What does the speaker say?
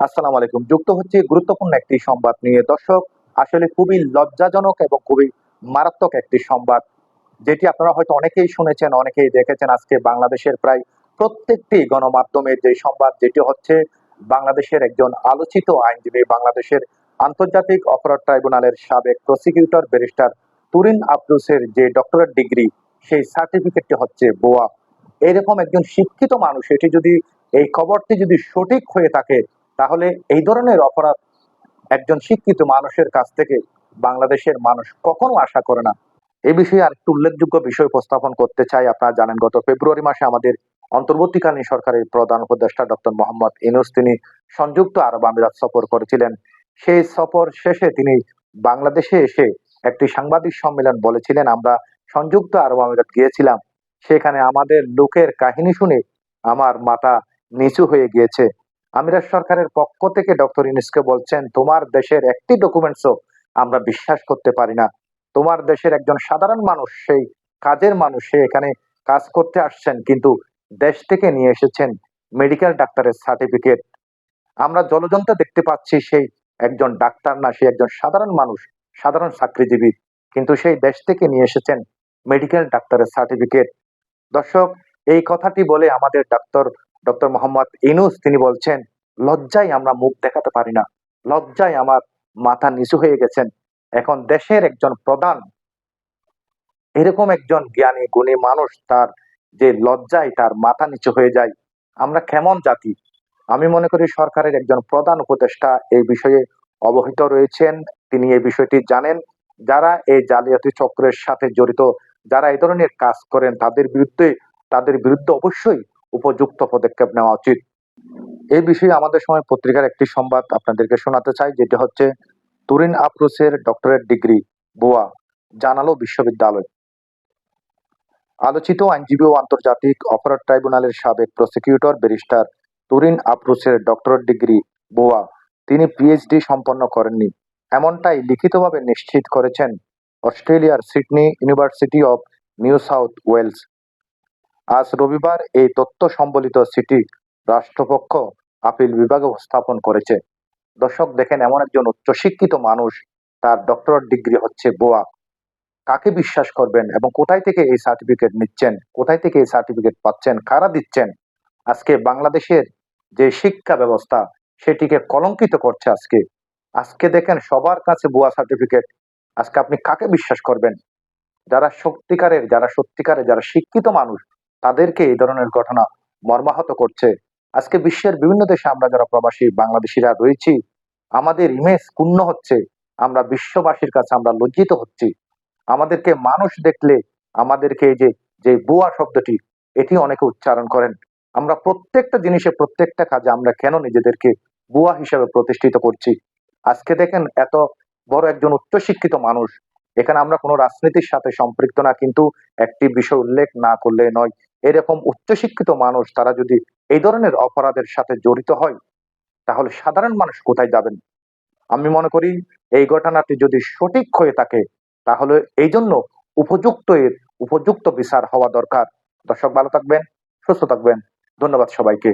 আসসালামু আলাইকুম। যুক্ত হচ্ছে গুরুত্বপূর্ণ একটি সংবাদ নিয়ে। দর্শক, আসলে খুবই লজ্জাজনক এবং খুবই মারাত্মক একটি সংবাদ, যেটি আপনারা হয়তো অনেকেই শুনেছেন, অনেকেই দেখেছেন। আজকে বাংলাদেশের প্রায় প্রত্যেকটি গণমাধ্যমের যে সংবাদ, যেটি হচ্ছে বাংলাদেশের একজন আলোচিত আইনজীবী, বাংলাদেশের আন্তর্জাতিক অপরাধ ট্রাইব্যুনালের সাবেক প্রসিকিউটর ব্যারিস্টার তুরিন আফরুসের যে ডক্টরেট ডিগ্রি, সেই সার্টিফিকেটটি হচ্ছে বোয়া। এরকম একজন শিক্ষিত মানুষ, এটি যদি, এই খবরটি যদি সঠিক হয়ে থাকে তাহলে এই ধরনের অপরাধ একজন শিক্ষিত মানুষের কাছ থেকে বাংলাদেশের মানুষ কখনো আশা করে না। এই বিষয়ে আর আরেকটু উল্লেখযোগ্য বিষয় উপস্থাপন করতে চাই। আপনারা জানেন, গত ফেব্রুয়ারি মাসে আমাদের অন্তর্বর্তীকালীন সরকারের প্রধান উপদেষ্টা ডক্টর মোহাম্মদ ইনুস তিনি সংযুক্ত আরব আমিরাত সফর করেছিলেন। সেই সফর শেষে তিনি বাংলাদেশে এসে একটি সাংবাদিক সম্মেলন বলেছিলেন, আমরা সংযুক্ত আরব আমিরাত গিয়েছিলাম। সেখানে আমাদের লোকের কাহিনী শুনে আমার মাথা নিচু হয়ে গিয়েছে। আমিরাত সরকারের পক্ষ থেকে ডক্টর ইনুসকে বলছেন, তোমার দেশের একটি ডকুমেন্টসও আমরা বিশ্বাস করতে পারি না। তোমার দেশের একজন সাধারণ মানুষ, সেই কাজের মানুষ, সে এখানে কাজ করতে আসছেন, কিন্তু দেশ থেকে নিয়ে এসেছেন মেডিকেল ডাক্তারের সার্টিফিকেট আমরা জলযন্ত্র দেখতে পাচ্ছি, সেই একজন ডাক্তার না, সে একজন সাধারণ মানুষ, সাধারণ চাকরিজীবী, কিন্তু সেই দেশ থেকে নিয়ে এসেছেন মেডিকেল ডাক্তারের সার্টিফিকেট দর্শক, এই কথাটি বলে আমাদের ডাক্তার ডক্টর মোহাম্মদ ইনুস, তিনি বলছেন, লজ্জায় আমরা মুখ দেখাতে পারি না। লজ্জায় আমার মাথা নিচু হয়ে গেছেন। এখন দেশের একজন প্রধান, এরকম একজন জ্ঞানী, গুণী মানুষ তার যে লজ্জায় তার মাথা নিচু হয়ে যায়, আমরা কেমন জাতি? আমি মনে করি সরকারের একজন প্রধান উপদেষ্টা এই বিষয়ে অবহিত রয়েছেন। তিনি এই বিষয়টি জানেন। যারা এই জালিয়াতি চক্রের সাথে জড়িত, যারা এই ধরনের কাজ করেন, তাদের বিরুদ্ধে তাদের বিরুদ্ধে অবশ্যই উপযুক্ত পদক্ষেপ নেওয়া উচিত। এই বিষয়ে আমাদের সময় পত্রিকার একটি সংবাদ আপনাদেরকে শোনাতে চাই, যেটি হচ্ছে তুরিন আফরোসের ডক্টরেট ডিগ্রি, বোয়া, জানালো বিশ্ববিদ্যালয়। আলোচিত আইনজীবী ও আন্তর্জাতিক অপরাধ ট্রাইব্যুনালের সাবেক প্রসিকিউটর ব্যারিস্টার তুরিন আফরোসের ডক্টরেট ডিগ্রি, বোয়া, তিনি পিএইচডি সম্পন্ন করেননি। এমনটাই লিখিতভাবে নিশ্চিত করেছেন অস্ট্রেলিয়ার Sydney University of New South Wales. আজ রবিবার এই তথ্য সম্বলিত সিটি রাষ্ট্রপক্ষ আপিল বিভাগে উপস্থাপন করেছে। দর্শক, দেখেন, এমন একজন উচ্চশিক্ষিত মানুষ, তার ডক্টরেট ডিগ্রি হচ্ছে বোয়া কাকে বিশ্বাস করবেন এবং কোথায় থেকে এই সার্টিফিকেট নিচ্ছেন? কোথায় থেকে এই সার্টিফিকেট পাচ্ছেন? কারা দিচ্ছেন? আজকে বাংলাদেশের যে শিক্ষা ব্যবস্থা, সেটিকে কলঙ্কিত করছে আজকে। আজকে দেখেন, সবার কাছে বুয়া সার্টিফিকেট আজকে আপনি কাকে বিশ্বাস করবেন? যারা সত্যিকারের যারা সত্যিকারের, যারা শিক্ষিত মানুষ তাদেরকে এই ধরনের ঘটনা মর্মাহত করছে। আজকে বিশ্বের বিভিন্ন দেশে আমরা যারা প্রবাসী বাংলাদেশিরা রয়েছি, আমাদের ইমেজ ক্ষুণ্ণ হচ্ছে। আমরা বিশ্ববাসীর কাছে আমরা লজ্জিত হচ্ছি। আমাদেরকে মানুষ দেখলে আমাদেরকে যে যে বুয়া শব্দটি, এটি অনেকে উচ্চারণ করেন। আমরা প্রত্যেকটা জিনিসে, প্রত্যেকটা কাজে আমরা কেন নিজেদেরকে বুয়া হিসেবে প্রতিষ্ঠিত করছি? আজকে দেখেন এত বড় একজন উচ্চশিক্ষিত মানুষ এখানে আমরা কোনো রাজনীতির সাথে সম্পৃক্ত না, কিন্তু একটি বিষয় উল্লেখ না করলে নয়। এরকম উচ্চশিক্ষিত মানুষ তারা যদি এই ধরনের অপরাধের সাথে জড়িত হয়, তাহলে সাধারণ মানুষ কোথায় যাবেন? আমি মনে করি এই ঘটনাটি যদি সঠিক হয়ে থাকে, তাহলে এই জন্য উপযুক্ত এর উপযুক্ত বিচার হওয়া দরকার। দর্শক ভালো থাকবেন, সুস্থ থাকবেন। ধন্যবাদ সবাইকে।